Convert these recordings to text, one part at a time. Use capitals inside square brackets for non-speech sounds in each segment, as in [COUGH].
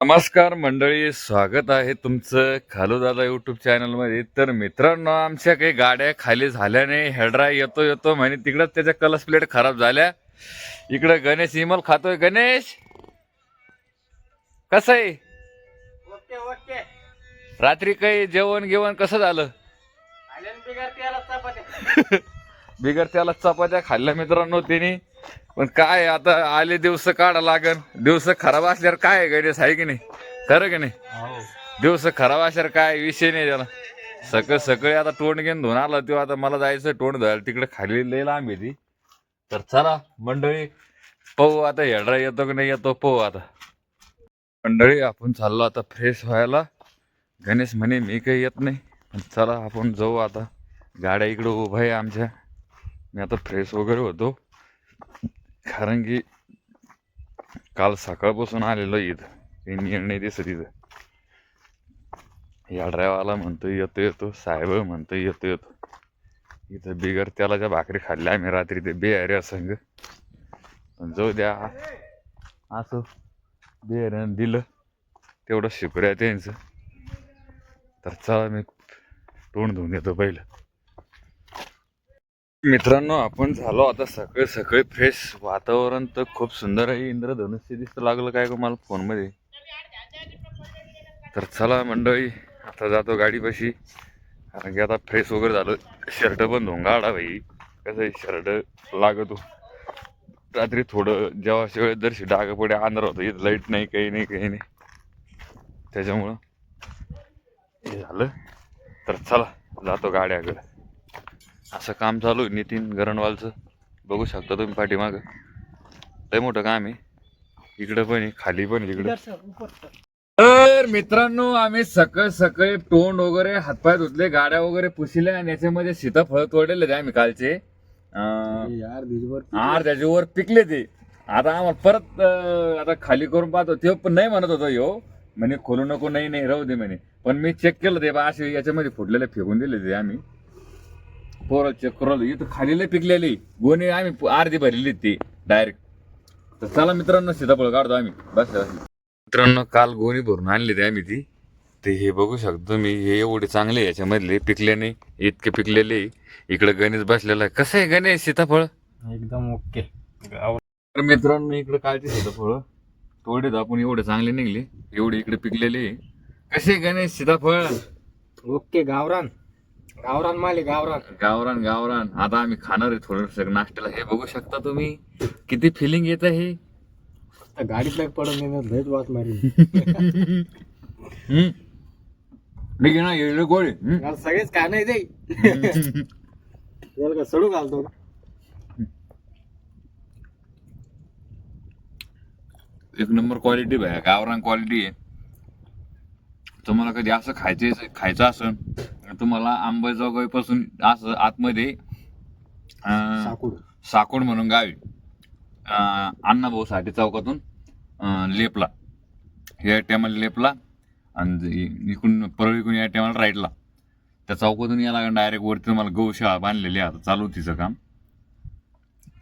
नमस्कार मंडळी स्वागत आहे तुमचं खालू दादा युट्यूब चॅनलमध्ये तर मित्रांनो आमच्या काही गाड्या खाली झाल्याने हेडरा येतो येतो म्हणे. तिकडंच त्याच्या कलस प्लेट खराब झाल्या. इकडं गणेश इमल खातोय. गणेश! कसं आहे? Okay okay. रात्री काही जेवण गिवण कसं झालं? आल्यान बिगर त्याला चपात्या. [LAUGHS] बिगर त्याला चपात्या खाल्ल्या मित्रांनो तिने. पण काय आता आले दिवस काढा लागन. दिवस खराब असल्यावर काय गणेश आहे की नाही? खरं की नाही? हो. दिवस खराब असल्यावर काय विषय नाही त्याला. सकाळ सकाळी आता तोंड घेऊन धुवून आला तेव्हा आता मला जायचं तोंड धुवायला. तिकडे खाली लय लांब ती. तर चला मंडळी पाहू आता हेडरा येतो की नाही येतो पाहू आता. मंडळी आपण चाललो आता फ्रेश व्हायला. गणेश म्हणे मी काही येत नाही. पण चला आपण जाऊ आता. गाड्या इकडं उभ्या आहे आमच्या. मी आता फ्रेश वगैरे होतो. कारण की काल सकाळपासून आलेलो इथं. हे निर्णय दिसत इथं. या ड्रायव्हरला म्हणतो येतो येतो. साहेब म्हणतो येतो येतो. इथं बिगर तेलाच्या भाकरी खाल्ल्या आम्ही रात्री ते बेहऱ्या संग. पण जाऊ द्या. असं बेहऱ्यानं दिलं. तेवढं शिकूया त्यांचं. तर चला मी तोंड धुवून येतो पहिलं. मित्रांनो आपण झालो आता सकाळी सकाळी फ्रेश वातावरण तर खूप सुंदर आहे. इंद्रधनुष्य दिसतं लागलं काय का मला फोनमध्ये? तर चला मंडळी आता जातो गाडीपाशी. कारण की आता फ्रेश वगैरे झालं. शर्ट पण धोंगा आडा भाई कसं आहे शर्ट लागतो. रात्री थोडं जेव्हा वेळेस जरशी डाग पडे अंधार होतं येत लाइट नाही काही नाही काही नाही. त्याच्यामुळं हे झालं. तर चला जातो गाड्याकडे. असं काम चालू आहे नितीन गरणवालचं बघू शकता तुम्ही पाठीमागं. लय मोठं काम आहे. इकडं पण आहे खाली पण आहे इकडं. तर मित्रांनो आम्ही सकाळ सकाळी तोंड वगैरे हातपाय धुतले गाड्या वगैरे पुसिल्या आणि याच्यामध्ये सीताफळ तोडलेले ते आम्ही कालचे. अं, यार दिसभर आर त्याच्यावर पिकले ते. आता आम्हाला परत आता खाली करून पाहतो. ते पण नाही म्हणत होतो यो. म्हणे खोलू नको नाही नाही राहू दे म्हणे. पण मी चेक केलं ते बा असे याच्यामध्ये फुटलेले फेकून दिले ते आम्ही. पोरं चेक करू इथं खाली लय पिकलेली. गोणी आम्ही अर्धी भरलेली ती डायरेक्ट तर चला मित्रांनो सीताफळ काढतो आम्ही. बस मित्रांनो काल गोणी भरून आणली ते आम्ही ती. ते हे बघू शकतो मी हे एवढे चांगले याच्यामधले पिकले नाही इतके पिकलेले. इकडे गणेश बसलेला आहे. कसं आहे गणेश सीताफळ? एकदम ओके. तर मित्रांनो इकडे कालचे सीताफळ. तोडे आपण एवढे चांगले निघले. एवढे इकडे पिकलेले. कसे गणेश सीताफळ? ओके गावरान. गावरान माले गावरान. गावरान गावरान. आता आम्ही खाणार आहे थोडस नाश्त्याला. हे बघू शकता तुम्ही. किती फिलिंग येत आहे गाडीत नाही पडून येणार लयच वाट मारी. मी घेणार येळे गोळे. सगळेच काय नाही दे त्याला का सडू घालतो? एक नंबर क्वालिटी भाया गावरान क्वालिटी आहे. तुम्हाला कधी असं खायचे खायचं असेल तुम्हाला अंबेजोगाईपासून असं आतमध्ये साकूड म्हणून गावी अण्णाभाऊ साठी चौकातून लेपला. या टायमाला लेपला आणि इकडून परळीकडून या टायमाला राईटला. त्या चौकातून यायला डायरेक्ट वरती तुम्हाला गौशाळा बांधलेली आता चालू तिचं काम.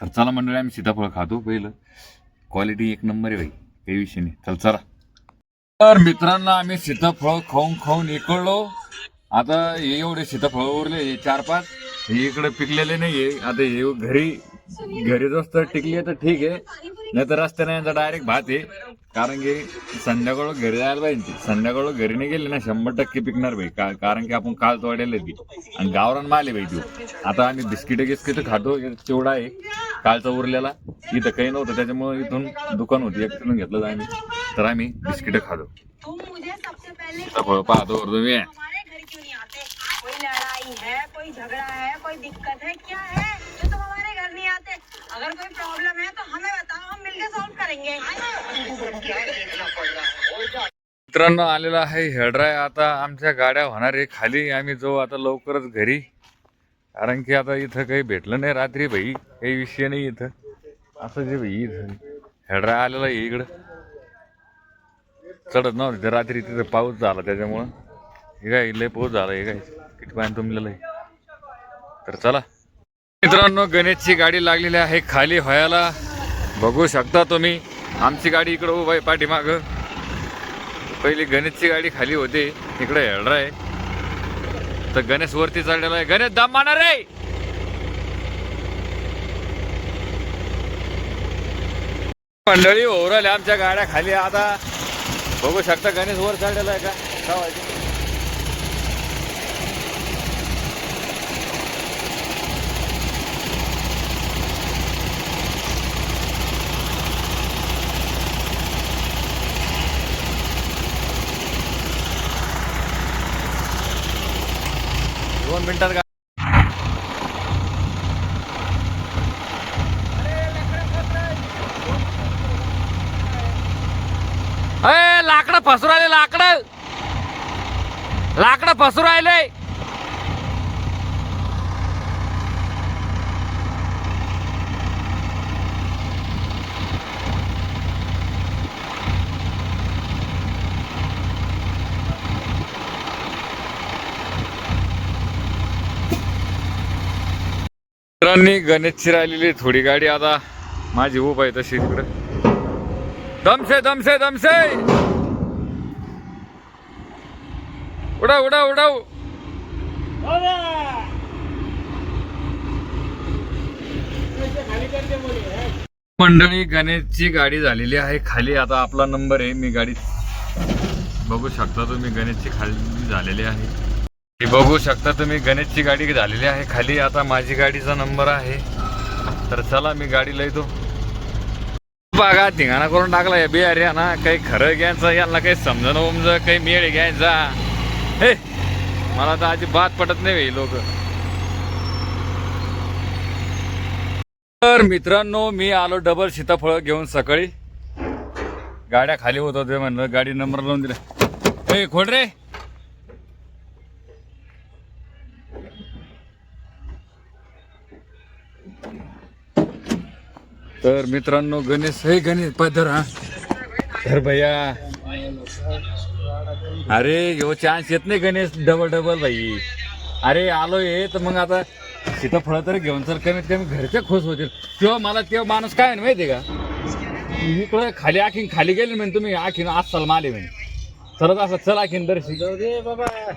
तर चला मंडळी आम्ही सीताफळ खातो पहिलं. क्वालिटी एक नंबर आहे भाई काही विषय नाही. चल चला. तर मित्रांनो आम्ही सीताफळ खाऊन खाऊन इकडलो. आता हे एवढे सीताफळ उरले हे चार पाच. हे इकडे पिकलेले नाहीये. आता हे घरी घरी जर टिकली तर ठीक आहे. नाही तर रस्त्याने यांचा डायरेक्ट भात आहे. कारण की संध्याकाळ घरी जायला पाहिजे. संध्याकाळ घरी नाही गेले ना शंभर टक्के पिकणार भाई का- कारण की आपण काल तोडेल ती. आणि गावरान माले भाई तू. आता आम्ही बिस्किट गिस्किट खातो. तेवढा आहे. कालचा उरलेला. इथं काही नव्हतं. त्याच्यामुळे इथून दुकान होती. एक तिथून घेतलं आम्ही तर आम्ही बिस्किट खातो. तुम मुझे सबसे पहले सीताफळ पाहतो तुम्ही. हमारे घर क्यों नहीं आते? कोई लड़ाई है कोई झगड़ा है कोई दिक्कत है क्या है? जो नहीं आते। अगर कोई प्रॉब्लम है तो हमें बताओ हम मिलकर सॉल्व करेंगे। मित्रांनो आलेला आहे हेडराय. आता आमच्या गाड्या होणार आहे खाली. आम्ही जाऊ आता लवकरच घरी. कारण की आता इथं काही भेटलं नाही रात्री भाई. काही विषय नाही इथं. असं जे भाई इथं. हेड्राय आलेला आहे इकडं. चढत नव्हतं ते रात्री. तिथं पाऊस झाला त्याच्यामुळं. हे काय लय पाऊस झाला हे काय? किती पाणी तुंबलेलं आहे. तर चला. मित्रांनो गणेशची गाडी लागलेली आहे खाली व्हायला. बघू शकता तुम्ही आमची गाडी इकडं उभं आहे पाठीमागं. पहिली गणेशची गाडी खाली होते इकडे हेळरा आहे. तर गणेश वरती चढलेला आहे. गणेश दाम मारणार आहे! मंडळी ओरल आमच्या गाड्या खाली. आता बघू शकता गणेश वर चढलेला आहे का? दोन मिनटात गा अय लाकडं फसू राहिले लाकडं. लाकडं फसू राहिले. मित्रांनी गणेशची राहिलेली थोडी गाडी आता. माझी उभ आहे तशी तिकडे दमसे दमसे दमसे! उडा उडा उडाव! मंडळी गणेशची गाडी झालेली आहे खाली. आता आपला नंबर आहे मी गाडी बघू शकता तुम्ही. गणेशची खाली झालेली आहे. बघू शकता तुम्ही गणेशची गाडी झालेली आहे खाली. आता माझी गाडीचा नंबर आहे. तर चला मी गाडी लयतो बघा धिंगाणा करून टाकला या बिहार ना काही खरं घ्यायचं यांना काही समजणं उमज काही मेळ घ्यायचा. हे मला तर अजिबात पटत नाही लोक. तर मित्रांनो मी आलो डबल सीताफळ घेऊन सकाळी. गाड्या खाली होत होते म्हणलं गाडी नंबर लावून दिला. हे खोड रे. तर मित्रांनो गणेश हे गणेश पदर हा. तर भैया अरे यो चान्स येत नाही गणेश डबल डबल भाई. अरे आलो ये तर मग आता सीताफळ तर घेऊन तर कमीत कमी घरचे खुश होतील. तेव्हा मला तेव्हा माणूस काय आहे माहिती आहे का? इकडे खाली आखीन खाली गेले म्हणे तुम्ही आखीन आज चल माले म्हणे. चलत असं चल आखीन दर्शी.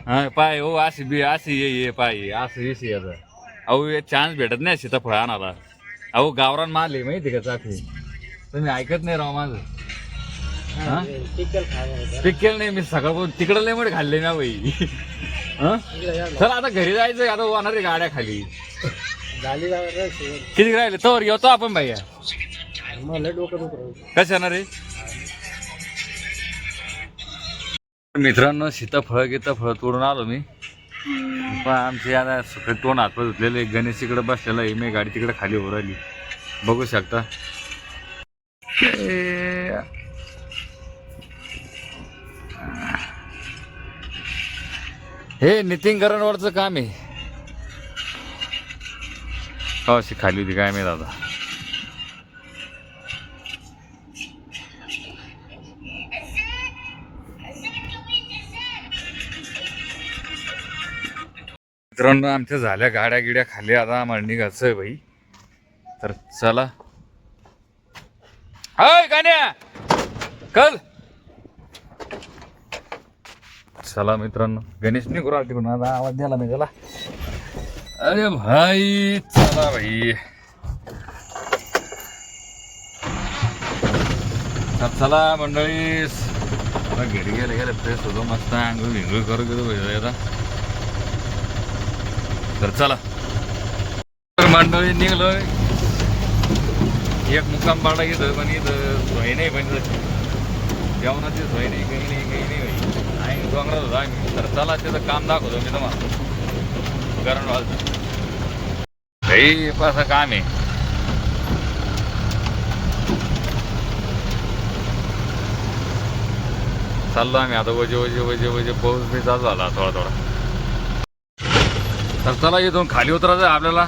हा पाय हो अशी बी अशी ये ये पाय असं येशी याचं अहो हे चान्स भेटत नाही सीताफळ आणायला. अहो गावरान माल आहे माहिती का चाफी तुम्ही ऐकत नाही राव माझं. हा? पिकेल नाही मी सकाळपासून तिकडं लय मोठे खाल्ले ना बाई. [LAUGHS] हं? चला आता घरी जायचं आता वाहणार आहे गाड्या खाली. झाली किती राहिले? तोवर येतो आपण भैया. मला डोकं येणार रे मित्रांनो सीताफळ गीताफळ तोडून आलो मी. पण आमची आता सकाळी तोंड धुतलेलं धुतलेले. गणेश इकडे बसलेला आहे. मी गाडी तिकडे खाली उभं राहिली. बघू शकता. हे नितीन करणवरचं काम आहे. अशी खाली होती काय मी दादा मित्रांनो आमच्या झाल्या गाड्या गिड्या खाली आता आम्हाला निघायचं आहे भाई तर चला. हाय गाण्या! कल! चला मित्रांनो गणेश निघू राहिला तिकडून आता आवाज द्याला मी त्याला अरे भाई चला भाई तर चला मंडळी घरी गेले गेले फ्रेश होतो मस्त आंघोळ भिंगोळ करू गेलो भाई आता. तर चला. मांडवी निघलो एक मुक्काम पाडा इथं पण इथं सोय नाही पण जेवणाची सोय नाही काही नाही काही नाही भाई डोंगरात होता आम्ही. तर चला त्याचं काम दाखवतो मी तुम्हाला. गरण व्हायचं काही असं काम आहे. चाललो आम्ही आता वजे वजे वजे वजे पाऊस बी चालू झाला थोडा थोडा. तर चला इथून खाली उतरायचं आपल्याला.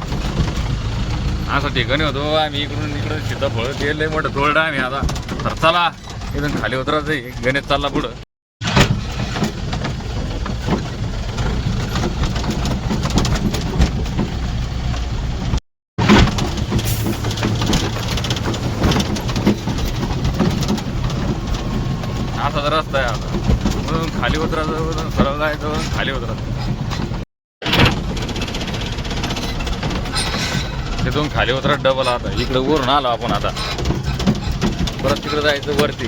असं ठिकाणी होतो आम्ही इकडून इकडं सीताफळ ते लय मोठं तोडलं आम्ही आता. तर चला इथून खाली उतरायचं आहे. गणेश चालला पुढं. असा रस्ता आहे आता. खाली उतरायचं सरळ जायचं खाली उतरायचं. तिथून खाली उतरत डबल आता. इकडं वरून आलो आपण आता. परत तिकडे जायचं वरती.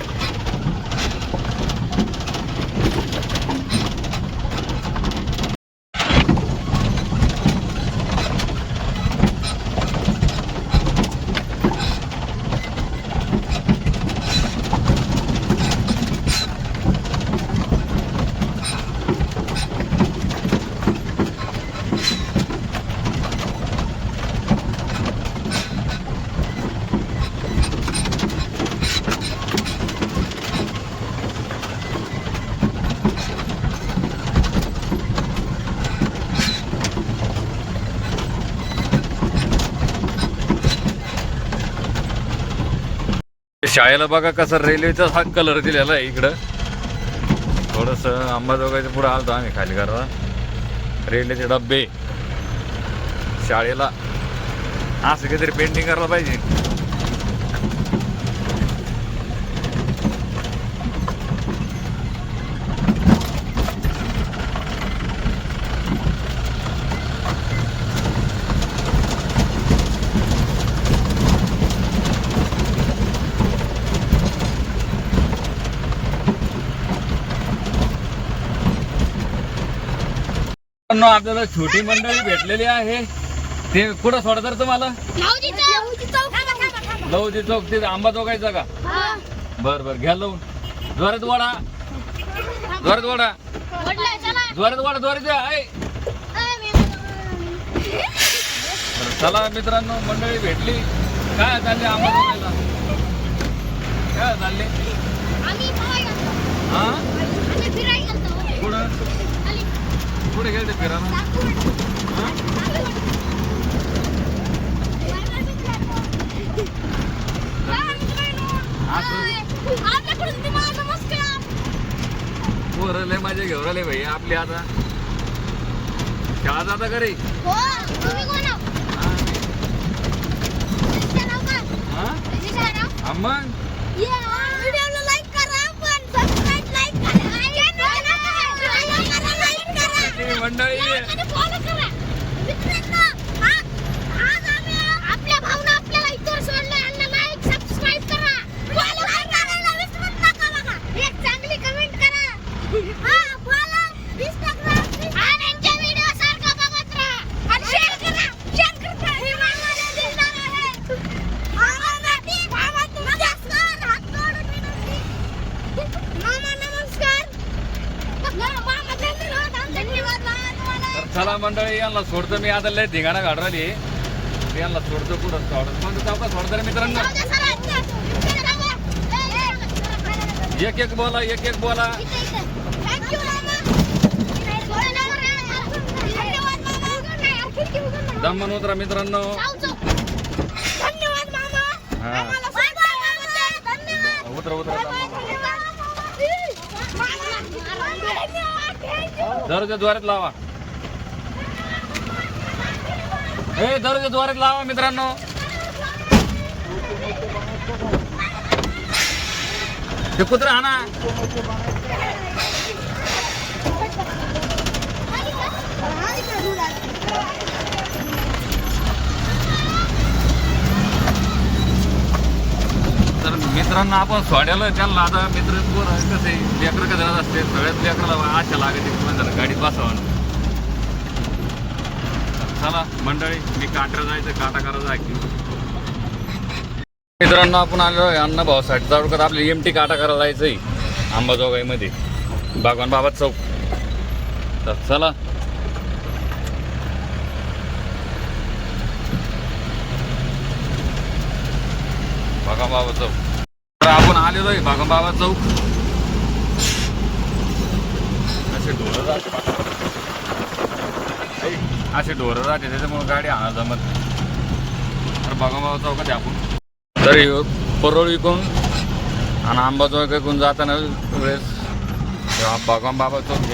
शाळेला बघा कसं रेल्वेचा हा कलर दिलेला आहे इकडं. थोडस अंबाजोगाईच्या पुढे आलतो आम्ही खाली करा रेल्वेचे डब्बे. शाळेला असं काहीतरी पेंटिंग करायला पाहिजे. मित्रांनो, आपल्याला छोटी मंडळी भेटलेली आहे. ते कुठं सोडतात तुम्हाला? लवजी चौक. ते आंबा चौकायचा का? बर बर घ्या लावून. जोरात वाडा जोरात वाडा जोरात वाडा जोरात. बरं, चला मित्रांनो मंडळी भेटली. काय चालले आंबा चौकायला? काय चालले हा? कुठं? कुठे गेले फिरायला. पोरं लय माझे घेऊन आले भाई आपले आता. शाळा जाता का रे मग? मंडळी आपल्या भावना आपल्याला इतर सोडलं यांना लाईक सबस्क्राईब करा फॉलो करायला विसरू नका बघा एक चांगली कमेंट करा हा फॉलो इंस्टाग्राम आणि यांच्या व्हिडिओ सारखा बघत राहा आणि शेअर करा शेअर करा हे मामाला दिसणार आहे मामासाठी मामा तुमच्या सर हात जोडून विनंती मामा नमस्कार मामा धन्यवाद आमच्या धन्यवाद मामा तुम्हाला तर चला मंडळी यांना सोडतो मी आता लय धिंगाणा काढ राहिली. यांना सोडतो कुठं? सोडत. कोणतं चौका सोडतो रे मित्रांनो. एक एक बोला एक एक बोला. दमन उतरा मित्रांनो. हा. उतरा उतरा दरवाजा द्वारात लावा. हे दरोजे द्वारे लावा मित्रांनो. ते कुत्र आणा. तर मित्रांनो आपण सोड्याला त्यांना आता मित्र कसं लेकर कसं असते सगळ्यात लेकराला आशा लागते गाडीत बसावं. चला मंडळी मी काट्या जायचं काटा करा आहे मित्रांनो आपण आलो आहे अण्णाभाऊसाठी चालू आपले एम टी काटा करायला जायचंय अंबाजोगाईमध्ये. भगवान बाबा चौक. तर चला. भगवान बाबा चौक. तर आपण आलेलो आहे भगवान बाबा चौक. असे ढोरं जाते. असे ढोरं राहते त्याच्यामुळे गाडी आणा जमत नाही. तर बागवान चौकात आपण. तर परोळ विकून आणि आंबाजोगाई विकून जाताना वेळेस तेव्हा बागवान बाबा चौक घे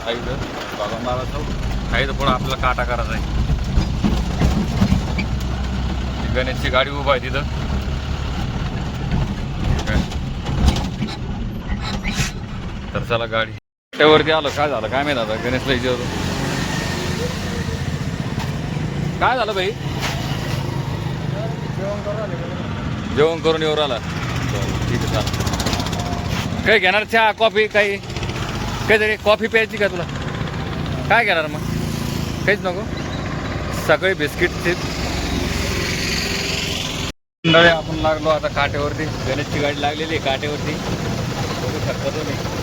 हा बाबा चौक. आहे तर पुढं आपल्याला काटा करायचा आहे. गणेशची गाडी उभा आहे तिथं. तर चला गाडी. त्यावरती आलो. काय झालं? काय माहीत आता? गणेशला विचारतो काय झालं भाई जेवण करून येऊ आला ठीक आहे चालेल. काही घेणार? चहा कॉफी काही? काहीतरी कॉफी प्यायची का तुला? काय घेणार मग? काहीच नको? सगळे बिस्किट मंडळी आपण लागलो आता काठेवरती. गणेशची गाडी लागलेली आहे काट्यावरती बघू तुम्ही.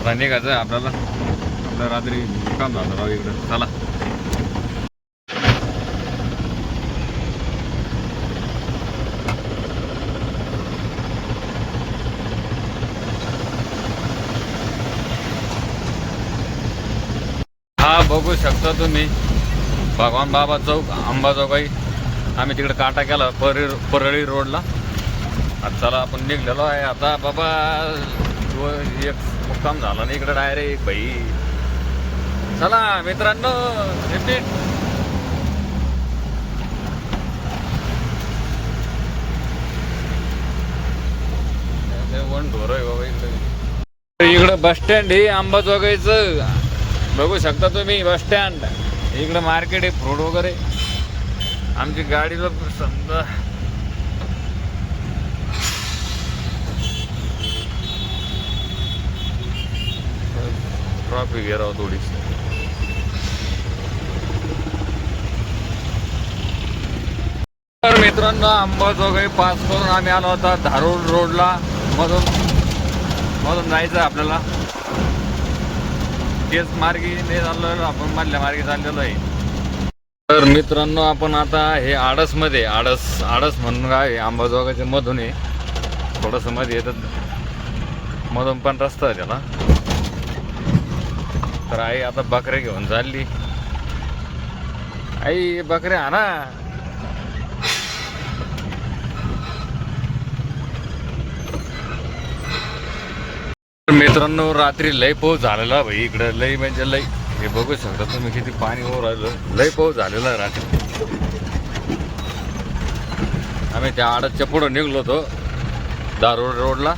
आता निघायचं आहे आपल्याला? आपल्या रात्री काम झालं राव इकडं. चला. हा बघू शकता तुम्ही. भगवान बाबा चौक आंबा चौकाई. आम्ही तिकडे काटा केला परळी परळी रोडला. आता चला आपण निघलेलो आहे. आता बाबा एक मुक्काम झाला ना इकडे डायरेक्ट बाई चला मित्रांनो रिपीट आहे बाबा इकडे. इकडं बस स्टँड हे आंबा चौकाईचं बघू शकता तुम्ही बस स्टँड इकडं मार्केट आहे फ्रूट वगैरे. आमची गाडीला समजा. ट्रॅफिक आहे थोडीशी. तर मित्रांनो अंबाजोगाई पास करून आम्ही आलो होता धारूर रोडला. मधून मधून जायचं आहे आपल्याला. तेच मार्गी नाही चाललो आपण मधल्या मार्गी चाललेलो आहे. तर मित्रांनो आपण आता हे आडसमध्ये आडस आडस म्हणून काय आहे, अंबाजोगाईच्या मधून आहे. थोडंसं मध्ये येतात. मधून पण रस्ता आहे त्याला. तर आई आता बकरे घेऊन चालली. आई बकऱ्या आणा. मित्रांनो रात्री लय पाऊस झालेला भाई इकडं. लय म्हणजे लय. हे बघू शकता तुम्ही किती पाणी होऊ राहिलं लय पाऊस झालेला आहे रात्री. आम्ही त्या आडतच्या पुढं निघलो होतो दारोड रोडला.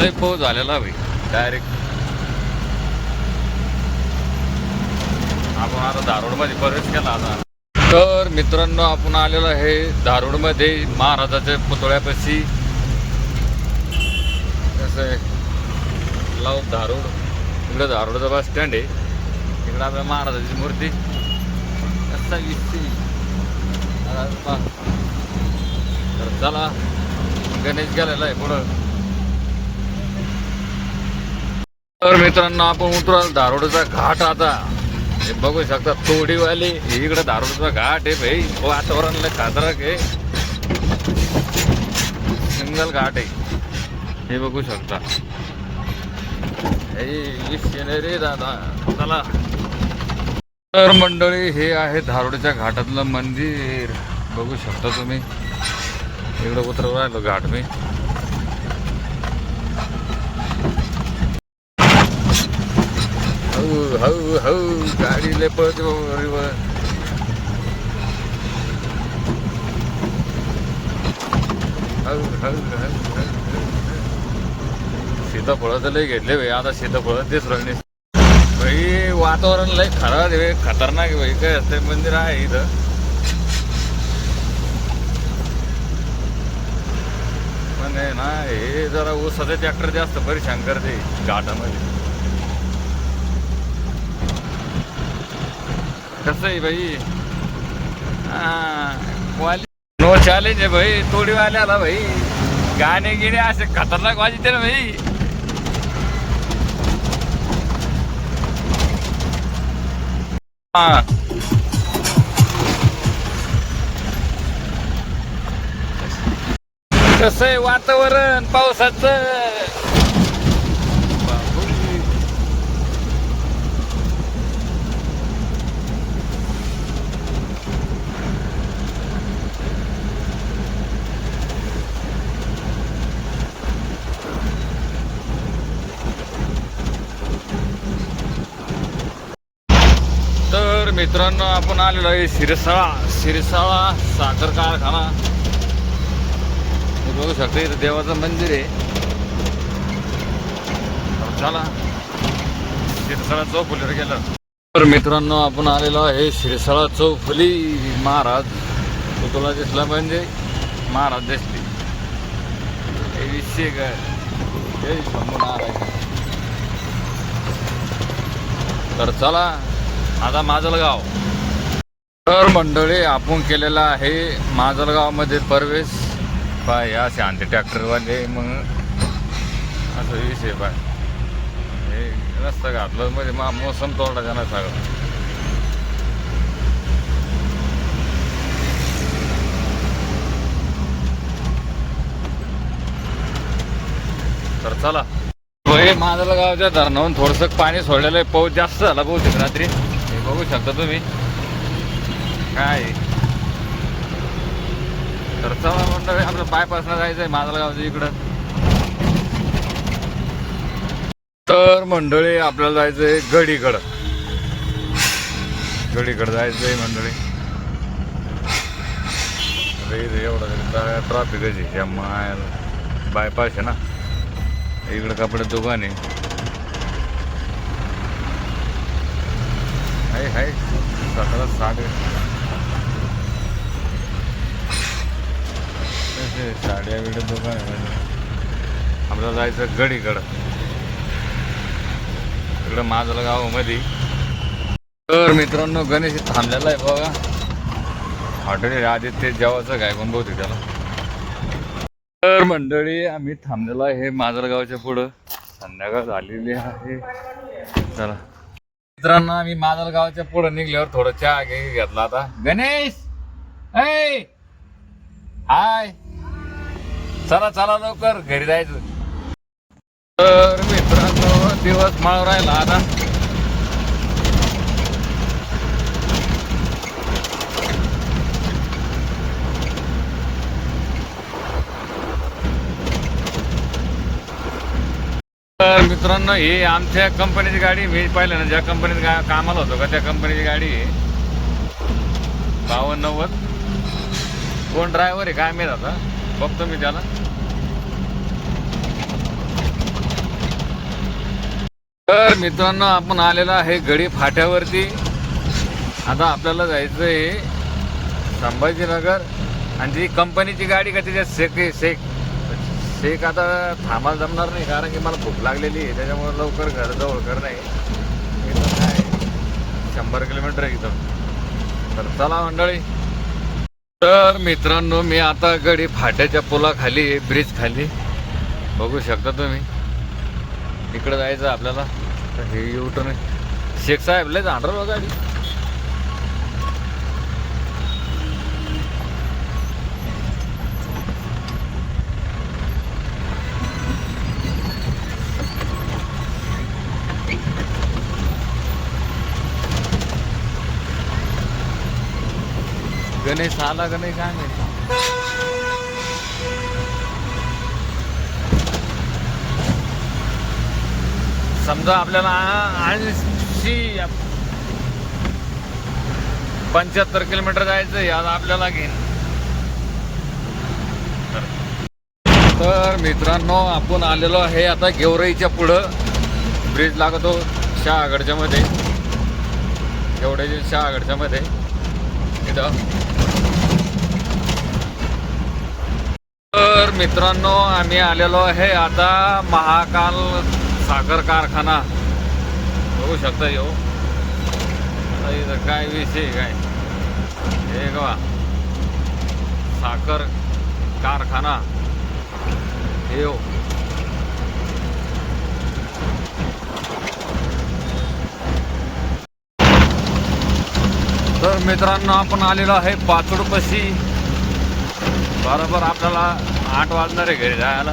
लय पाऊस झालेला भाई. डायरेक्ट आपण आता धारूडमध्ये प्रवेश केला आता. तर मित्रांनो आपण आलेलो आहे धारूडमध्ये महाराजाच्या पुतळ्यापाशी. कसं आहे? लाव धारूड इकडं धारूडचं बस स्टँड आहे. इकडं आपल्या महाराजाची मूर्ती. कसा दिसते? तर चला. गणेश गेलेला आहे पुढं. तर मित्रांनो आपण उतराल धारोडचा घाट आता. हे बघू शकता तोडीवाली इकडे दारूचा घाट आहे भाई. वातावरण लय खातरक आहे. सिंगल घाट आहे. हे बघू शकता. हे सिनरी दादा. चला. तर मंडळी हे आहे धारोडच्या घाटातलं मंदिर. बघू शकता तुम्ही. इकडं उतरव राहिलो घाट मी. हो गाडी लय पळते हो, बाबा गाडीवर. हो, हो, सीताफळ तर लय घेतले भाई आता सीताफळ तेच नाही भाई वातावरण लय खराब आहे खतरनाक आहे भाई काय असते मंदिर आहे इथं. पण ना हे जरा ऊसाचे ट्रॅक्टर जास्त भरी शंकर ते घाटामध्ये. कसं आहे भाई? नो चॅलेंज आहे भाई तोडीवाल्याला भाई. गाणे गिणे असे खतरनाक वाजते ना भाई. हा. कसं आहे वातावरण पावसाचं बाबूजी. तर मित्रांनो आपण आलेलो आहे शिरसाळा शिरसाळा साखर कारखाना. हे बघू शकता इथं देवाचं मंदिर आहे. चला शिरसाळा चौफुलीवर गेलं. तर मित्रांनो आपण आलेलो आहे शिरसाळा चौफुली. महाराज तो दिसला म्हणजे महाराज दिसली हे विषय काय? हे शंभू महाराज तर चला आता माजलगाव. तर मंडळी आपण केलेला आहे माजलगावमध्ये प्रवेश. पाय या शांती ट्रॅक्टरवाले मग. असं विषय पाय हे रस्ता घातलं म्हणजे मा मोसम तोडला त्यांना सगळं. तर चला. हे माजलगावच्या धरणावरून थोडंसं पाणी सोडलेलं आहे. पाऊस जास्त झाला बहुतेक रात्री. बघू शकता तुम्ही. काय? तर चला मंडळी आपलं बायपासनं जायचं आहे माजलगावचं इकडं. तर मंडळी आपल्याला जायचं आहे गडीकडं गडीकडं जायचं आहे मंडळी. अरे इथं एवढं ट्रॉफिक आहे? माय बायपास आहे ना? इकडं कपडे दुकान आहे. हाय हाय सतरा साडे साड्या बिड्या दुकान आहे म्हणजे. आपल्याला जायचं गडीकडं. इकडं माझं गावामध्ये तर मित्रांनो गणेश थांबलेला आहे बघा. हॉटेल आदित्य जेवायचं काय पण बहुतेक त्याला. तर मंडळी आम्ही थांबलेलो आहे माजलगावच्या पुढं. संध्याकाळ झालेली आहे. चला. मित्रांनो आम्ही माजलगावच्या पुढं निघल्यावर थोडं चहा घे घेतला आता. गणेश! ऐ! हाय! चला चला लवकर घरी जायचं. तर मित्रांनो दिवस माळ राहिला आता. तर मित्रांनो ही आमच्या कंपनीची गाडी मी पाहिलं ना ज्या कंपनीत कामाला होतो का त्या कंपनीची गाडी आहे. बावन्न नव्वद. कोण ड्रायव्हर आहे काय माहीत आता. बघतो मी त्याला. तर मित्रांनो आपण आलेलो आहे गडी फाट्यावरती. आता आपल्याला जायचं आहे संभाजीनगर. आणि जी कंपनीची गाडी का त्याच्यात सेक सेक शेक आता थांबायला जमणार नाही कारण की मला भूक लागलेली आहे त्याच्यामुळे लवकर घर जवळ कर नाही इथं काय? शंभर किलोमीटर आहे इथं. तर चला मंडळी. तर मित्रांनो मी आता गडी फाट्याच्या पुलाखाली ब्रिज खाली. बघू शकता तुम्ही. इकडं जायचं आपल्याला. तर हे नाही शेख साहेब लय जाणार बघा गाडी. गणेश आला का नाही काय माहिती. समजा आपल्याला ऐंशी पंच्याहत्तर किलोमीटर जायचं आहे आज आपल्याला घेईन. तर मित्रांनो आपण आलेलो आहे आता गेवराईच्या पुढं. ब्रिज लागतो शहागडच्या मध्ये. गेवड्याच्या शहागडच्या मध्ये. इथं. तर मित्रांनो आम्ही आलेलो आहे आता महाकाल साखर कारखाना. बघू शकता येऊ. आता इथं काय विषय काय? हे का साखर कारखाना. हे. हो. तर मित्रांनो आपण आलेलो आहे पाचोडपाशी बरोबर आपल्याला आठ वाजणार आहे घरी जायला.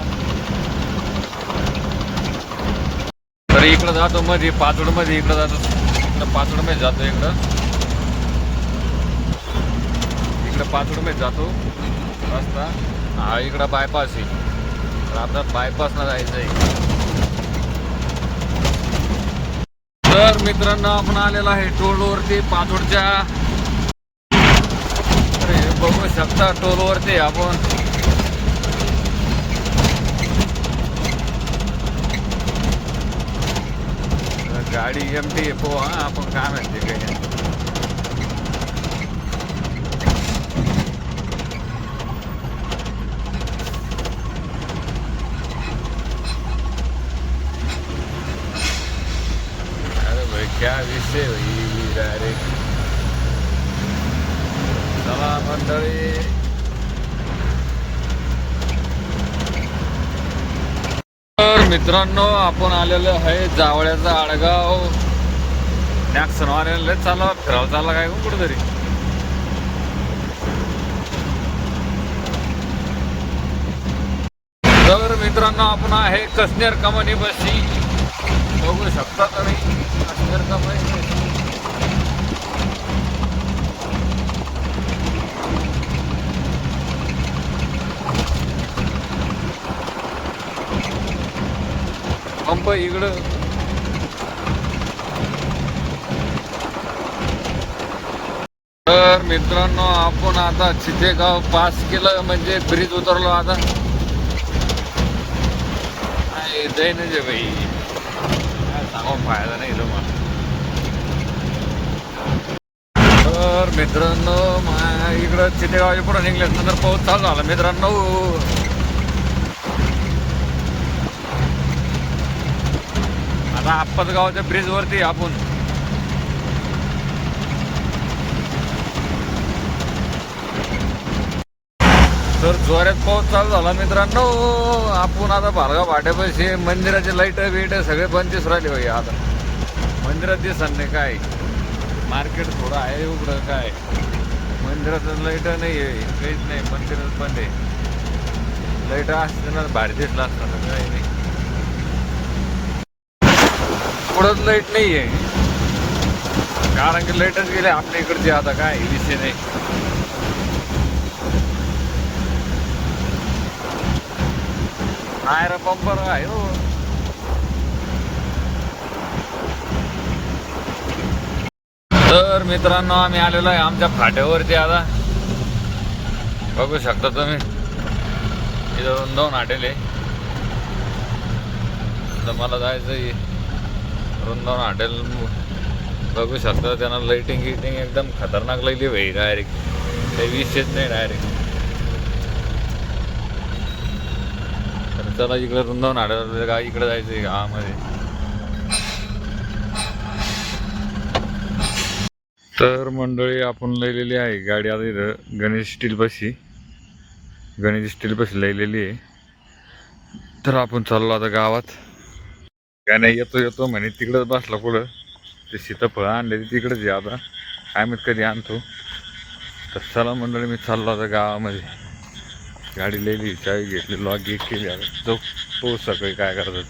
तर इकडं जातो मध्ये पाचोडमध्ये इकडं जातो. इकडं पाचोडमध्ये जातो इकडं. इकडं पाचोडमध्ये जातो. रस्ता हा इकडं बायपास आहे. तर आपला बायपासला जायचं आहे. तर मित्रांनो आपण आलेलो आहे टोलवरती पाचोडच्या शकता टोलवरती आपण. गाडी एम टी पो हा आपण काय माहिती काही अरे भाई क्या विषय भाई डायरेक्ट चला मंडळी तर मित्रांनो आपण आलेलो आहे जावळ्याचा आडगाव. नॅक्स आलेलं चालला फिरायला चालला काय कुठेतरी? तर मित्रांनो आपण आहे कसनेर कमानी बसी बघू शकता तुम्ही कसनेर कमानी बसी. पंप इकडं. तर मित्रांनो आपण आता चितेगाव पास केलं म्हणजे ब्रिज उतरलो आता. नाही ना जे भाई काय सांगू फायदा नाही तुम्हाला तर मित्रांनो मा- इकडं चितेगावच्या पुढे निघल्यानंतर पाऊस चालू झाला. मित्रांनो आता आपतगावच्या ब्रिज वरती आपण. तर जोऱ्यात पाऊस चालू झाला मित्रांनो. आपण आता भालगाव भाट्यापाशी मंदिराचे लाइट बीट सगळे बंद राहिले भाई आता. मंदिरात दिसन नाही काय. मार्केट थोडं आहे उघडं काय. मंदिरात लाइट नाही आहे काहीच नाही मंदिरात बंद आहे. लाइट असते ना भारी दिसला असतं काही नाही. पुढंच लाइट नाही आहे कारण की लाईटच गेले आपल्या इकडचे आता काय विषय नाही नाही रे पंपर आहे हो. तर मित्रांनो आम्ही आलेलो आहे आमच्या फाट्यावरती आता. बघू शकता तुम्ही. इथं दोन हॉटेल. आहे तर मला जायचं वृंदावन हॉटेल बघू शकता त्यांना लाईटिंग गिटिंग एकदम खतरनाक लागली भाई डायरेक्ट काही विषयच नाही डायरेक्ट तर चला इकडे वृंदावन हॉटेल का इकडे जायचं आहे गावामध्ये. तर मंडळी आपण लिहिलेली आहे गाडी आता इथं गणेश स्टीलपाशी गणेश स्टीलपाशी लिहिलेली आहे. तर आपण चाललो आता गावात. काय नाही येतो येतो म्हणे तिकडंच बसला पुढं. ते सीताफळ आणले तिकडंच आहे आता. काय माहीत कधी आणतो. तर चला मंडळी मी चाललो आता गावामध्ये. गाडी लिहिली चावी घेतली लॉक गेट केली आता. जाऊ तो सकाळी काय करतात.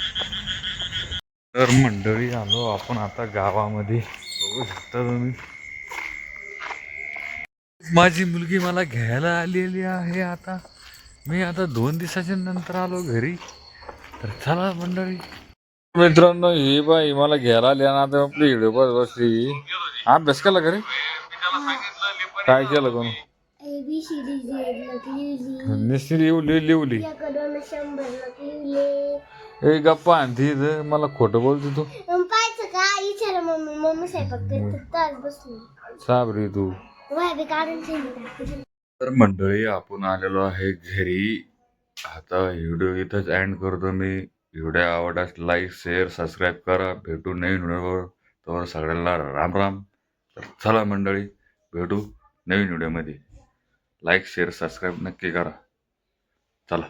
तर मंडळी आलो आपण आता गावामध्ये. बघू शकता तुम्ही. माझी मुलगी मला घ्यायला आलेली आहे आता. मी आता दोन दिवसाच्या नंतर आलो घरी. तर चला मंडळी. मित्रांनो ही बाई मला घ्यायला आली आणि आता आपली व्हिडिओ बस बसली. अभ्यास केला घरी काय केलं कोण? A B C D Z लिहिली निश्चित लिवली लिहिले. ए गप्पा आणती इथं मला खोटं बोलते तू. मग पाहायचं का? विचार मम्मी मम्मी स्वयंपाक करते तर साबरी तू. वाय काढून ठेवली तर मंडळी आपण आलेलो आहे घरी. आता व्हिडिओ इथंच एंड करतो मी. व्हिडिओ आवडल्यास लाईक शेअर सबस्क्राईब करा. भेटू नवीन व्हिडिओवर. तर सगळ्यांना राम राम. तर चला मंडळी भेटू नवीन व्हिडिओमध्ये. लाईक शेअर सबस्क्राईब नक्की करा. चला.